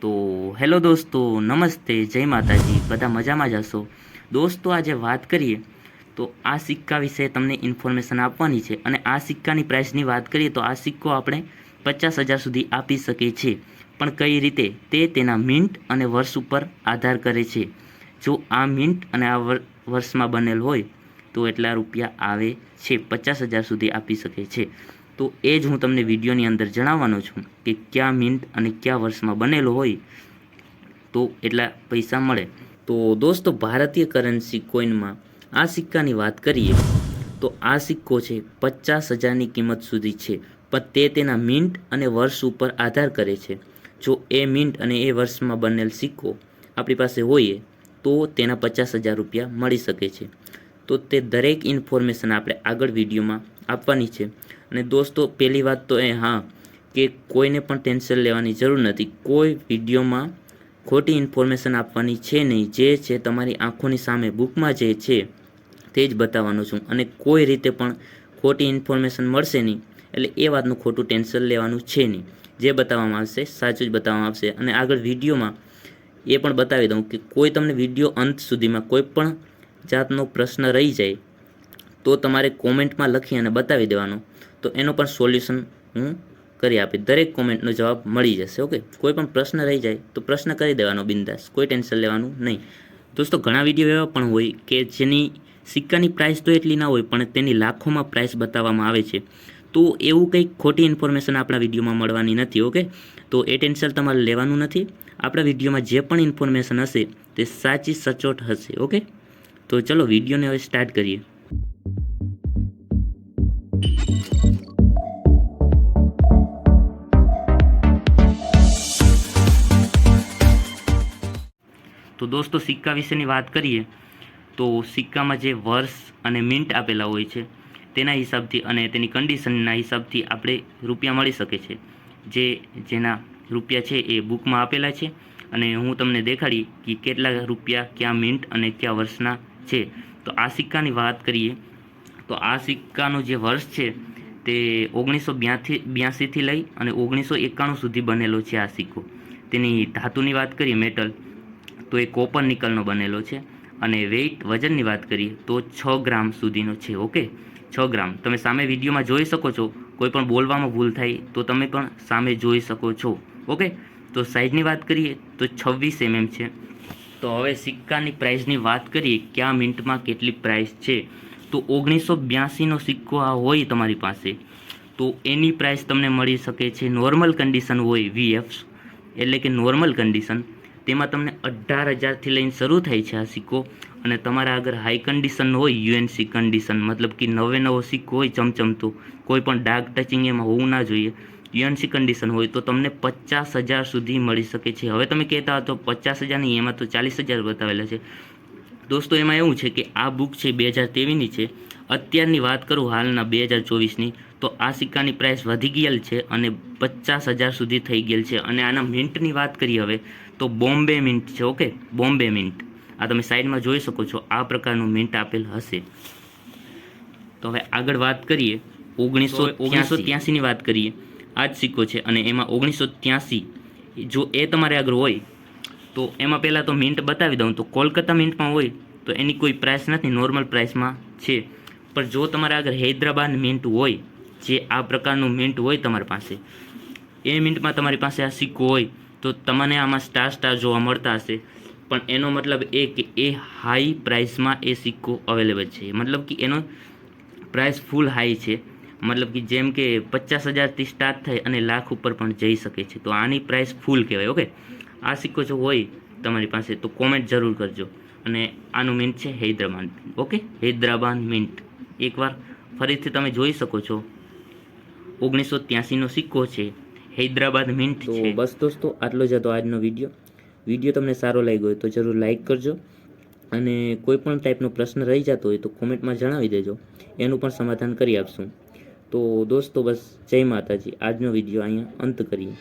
તો હેલો દોસ્તો, નમસ્તે, જય માતાજી, બધા મજામાં જ હશો? દોસ્તો, આજે વાત કરીએ તો આ સિક્કા વિશે તમને ઇન્ફોર્મેશન આપવાની છે અને આ સિક્કાની પ્રાઇસની વાત કરીએ તો આ સિક્કો આપણે પચાસ હજાર સુધી આપી શકીએ છીએ. પણ કઈ રીતે? તે તેના મિન્ટ અને વર્ષ ઉપર આધાર કરે છે. જો આ મિન્ટ અને આ વર- વર્ષમાં બનેલ હોય તો એટલા રૂપિયા આવે છે, પચાસ હજાર સુધી આપી શકે છે. તો એ જ હું તમને વિડીયોની અંદર જણાવવાનો છું કે કયા મિન્ટ અને કયા વર્ષમાં બનેલો હોય તો એટલા પૈસા મળે. તો દોસ્તો, ભારતીય કરન્સી કોઈનમાં આ સિક્કાની વાત કરીએ, તો આ સિક્કો છે પચાસ હજારની કિંમત સુધી છે, પણ તે તેના મિન્ટ અને વર્ષ ઉપર આધાર કરે છે. જો એ મિન્ટ અને એ વર્ષમાં બનેલ સિક્કો આપણી પાસે હોય તો તેના પચાસ હજાર રૂપિયા મળી શકે છે. તો તે દરેક ઇન્ફોર્મેશન આપણે આગળ વિડીયોમાં આપવાની છે. અને દોસ્તો, પહેલી વાત તો એ, હા, કે કોઈને પણ ટેન્શન લેવાની જરૂર નથી. કોઈ વિડીયોમાં ખોટી ઇન્ફોર્મેશન આપવાની છે નહીં. જે છે તમારી આંખોની સામે, બુકમાં જે છે, તે જ બતાવવાનું છું. અને કોઈ રીતે પણ ખોટી ઇન્ફોર્મેશન મળશે નહીં, એટલે એ વાતનું ખોટું ટેન્શન લેવાનું છે નહીં. જે બતાવવામાં આવશે, સાચું જ બતાવવામાં આવશે. અને આગળ વિડીયોમાં એ પણ બતાવી દઉં કે કોઈ તમને વીડિયો અંત સુધીમાં કોઈ પણ જાતનો પ્રશ્ન રહી જાય તો તમારે કોમેન્ટમાં લખી અને બતાવી દેવાનો. તો એનો પણ સોલ્યુશન હું કરી આપીશ. દરેક કોમેન્ટનો જવાબ મળી જશે, ઓકે? કોઈ પણ પ્રશ્ન રહી જાય તો પ્રશ્ન કરી દેવાનો, બિંદાસ. કોઈ ટેન્શન લેવાનું નહીં. દોસ્તો, ઘણા વીડિયો એવા પણ હોય કે જેની સિક્કાની પ્રાઇસ તો એટલી ના હોય, પણ તેની લાખોમાં પ્રાઇસ બતાવવામાં આવે છે. તો એવું કંઈક ખોટી ઇન્ફોર્મેશન આપણા વિડીયોમાં મળવાની નથી, ઓકે? તો એ ટેન્શન તમારે લેવાનું નથી. આપણા વિડીયોમાં જે પણ ઇન્ફોર્મેશન હશે તે સાચી સચોટ હશે, ઓકે? તો ચલો વિડીયોને હવે સ્ટાર્ટ કરીએ. તો દોસ્તો સિક્કા વિશેની વાત કરીએ, તો સિક્કામાં જે વર્ષ અને મિન્ટ આપેલા હોય છે, તેના હિસાબથી અને તેની કન્ડિશનના હિસાબથી આપણે રૂપિયા મળી શકે છે. જે જેના રૂપિયા છે એ બુકમાં આપેલા છે અને હું તમને દેખાડી કે કેટલા રૂપિયા ક્યાં મિન્ટ અને કયા વર્ષના છે. તો આ સિક્કાની વાત કરીએ, તો આ સિક્કાનું જે વર્ષ છે તે ઓગણીસો બ્યાથી બ્યાસીથી લઈ અને ઓગણીસો એકાણું સુધી બનેલો છે આ સિક્કો. તેની ધાતુની વાત કરીએ, મેટલ. તો એ કોપર નિકલનો બનેલો છે. અને વેઇટ વજનની વાત કરીએ તો છ ગ્રામ સુધીનો છે, ઓકે? છ ગ્રામ. તમે સામે વિડીયોમાં જોઈ શકો છો, કોઈ પણ બોલવામાં ભૂલ થાય તો તમે પણ સામે જોઈ શકો છો, ઓકે? તો સાઇઝની વાત કરીએ તો છવ્વીસ એમએમ છે. તો હવે સિક્કાની પ્રાઇસની વાત કરીએ, કયા મિનિટમાં કેટલી પ્રાઇસ છે? તો ઓગણીસો બ્યાસીનો સિક્કો આ હોય તમારી પાસે. તો એની પ્રાઇસ તમને મળી શકે છે નોર્મલ કન્ડિશન હોય વીએફ એટલે કે નોર્મલ કન્ડિશન તેમાં તમને અઢાર હજારથી લઈને શરૂ થાય છે આ સિક્કો. અને તમારા આગળ હાઈ કન્ડિશન હોય યુએનસી કન્ડિશન મતલબ કે નવે નવો સિક્કો હોય ચમચમતો, કોઈ પણ ડાર્ક ટચિંગ એમાં હોવું ના જોઈએ. યુએનસી કન્ડિશન હોય તો તમને પચાસ હજાર સુધી મળી શકે છે. હવે તમે કહેતા હતો પચાસ હજાર નહીં, એમાં તો ચાલીસ હજાર બતાવેલા છે. દોસ્તો, એમાં એવું છે કે આ બુક છે બે હજાર તેવીસની છે. અત્યારની વાત કરું હાલના બે હજાર ચોવીસની, તો આ સિક્કાની પ્રાઇસ વધી ગયેલ છે અને પચાસ હજાર સુધી થઈ ગયેલ છે. અને આના મિન્ટની વાત કરીએ હવે તો બોમ્બે મિન્ટ છે ઓકે? બોમ્બે મિન્ટ. આ તમે સાઈડમાં જોઈ શકો છો આ પ્રકારનું મિન્ટ આપેલ હશે. તો હવે આગળ વાત કરીએ ઓગણીસો ઓગણીસો ત્યાસીની વાત કરીએ. આ જ સિક્કો છે અને એમાં ઓગણીસો ત્યાસી. જો એ તમારે આગળ હોય તો એમાં પહેલાં તો મિન્ટ બતાવી દઉં. તો કોલકાતા મિન્ટમાં હોય તો એની કોઈ પ્રાઇસ નથી નોર્મલ પ્રાઇસમાં છે. પણ જો તમારે આગળ હૈદરાબાદ મિન્ટ હોય જે આ પ્રકારનું મિન્ટ હોય તમારી પાસે એ મિન્ટમાં તમારી પાસે આ સિક્કો હોય. તો તમને આમાં સ્ટાર સ્ટાર જોવા મળતા હશે. પણ એનો મતલબ એ કે એ હાઈ પ્રાઇસમાં એ સિક્કો અવેલેબલ છે. મતલબ કે એનો પ્રાઇસ ફૂલ હાઈ છે. મતલબ કે જેમ કે પચાસ હજારથી સ્ટાર્ટ થાય અને લાખ ઉપર પણ જઈ શકે છે. તો આની પ્રાઇસ ફૂલ કહેવાય ઓકે આ સિક્કો જો હોય તમારી પાસે તો કોમેન્ટ જરૂર કરજો. અને આનું મિન્ટ છે હૈદરાબાદ ઓકે હૈદરાબાદ મિન્ટ એકવાર ફરીથી તમે જોઈ શકો છો. ઓગણીસો ત્યાસીનો સિક્કો છે. હૈદરાબાદ મિન્ટ તો બસ દોસ્તો આટલો જ હતો આજનો વીડિયો. વીડિયો તમને સારો લાગ્યો હોય તો જરૂર લાઈક કરજો. અને કોઈ પણ ટાઈપનો પ્રશ્ન રહી જતો હોય તો કોમેન્ટમાં જણાવી દેજો. એનું પણ સમાધાન કરી આપશું. તો દોસ્તો બસ જય માતાજી. આજનો વીડિયો અહીંયા અંત કરીએ.